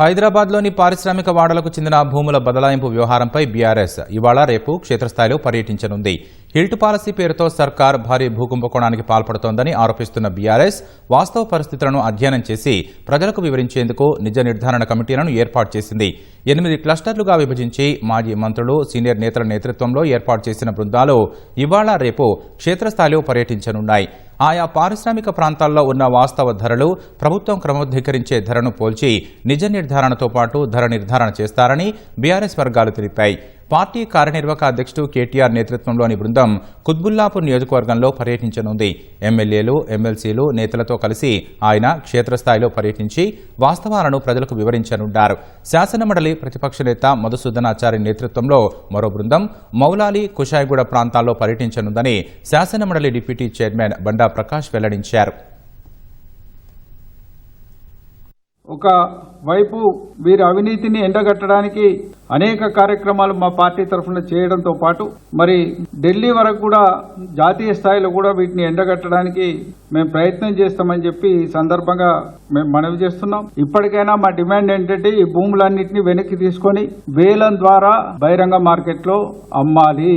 హైదరాబాద్లోని పారిశ్రామిక వాడలకు చెందిన భూముల బదలాయింపు వ్యవహారంపై బీఆర్ఎస్ ఇవాళ రేపు క్షేత్రస్థాయిలో పర్యటించనుంది. హిల్ట్ పాలసీ పేరుతో సర్కార్ భారీ భూకుంభకోణానికి పాల్పడుతోందని ఆరోపిస్తున్న బీఆర్ఎస్ వాస్తవ పరిస్థితులను అధ్యయనం చేసి ప్రజలకు వివరించేందుకు నిజ నిర్ధారణ కమిటీలను ఏర్పాటు చేసింది. ఎనిమిది క్లస్టర్లుగా విభజించి మాజీ మంత్రులు సీనియర్ నేతల నేతృత్వంలో ఏర్పాటు చేసిన బృందాలు ఇవాళ రేపు క్షేత్రస్థాయిలో పర్యటించనున్నాయి. ఆయా పారిశ్రామిక ప్రాంతాల్లో ఉన్న వాస్తవ ధరలు ప్రభుత్వం క్రమోద్ధీకరించే ధరను పోల్చి నిజ నిర్ధారణతో పాటు ధర నిర్ధారణ చేస్తారని బీఆర్ఎస్ వర్గాలు తెలిపాయి. పార్టీ కార్యనిర్వాహక అధ్యక్షుడు కేటీఆర్ నేతృత్వంలోని బృందం కుత్బుల్లాపూర్ నియోజకవర్గంలో పర్యటించనుంది. ఎమ్మెల్యేలు ఎమ్మెల్సీలు నేతలతో కలిసి ఆయన క్షేత్రస్థాయిలో పర్యటించి వాస్తవాలను ప్రజలకు వివరించనున్నారు శాసనమండలి ప్రతిపక్ష నేత మధుసూదనాచారి నేతృత్వంలో మరో బృందం మౌలాలి కుషాయిగూడ ప్రాంతాల్లో పర్యటించనుందని శాసనమండలి డిప్యూటీ చైర్మన్ బండా ప్రకాష్ వెల్లడించారు. ఒక వైపు వీరి అవినీతిని ఎండగట్టడానికి అనేక కార్యక్రమాలు మా పార్టీ తరఫున చేయడంతో పాటు మరి ఢిల్లీ వరకు కూడా జాతీయ స్థాయిలో కూడా వీటిని ఎండగట్టడానికి మేము ప్రయత్నం చేస్తామని చెప్పి ఈ సందర్భంగా మేము మనవి చేస్తున్నాం. ఇప్పటికైనా మా డిమాండ్ ఏంటంటే ఈ భూములన్నింటినీ వెనక్కి తీసుకొని వేలం ద్వారా బహిరంగ మార్కెట్లో అమ్మాలి.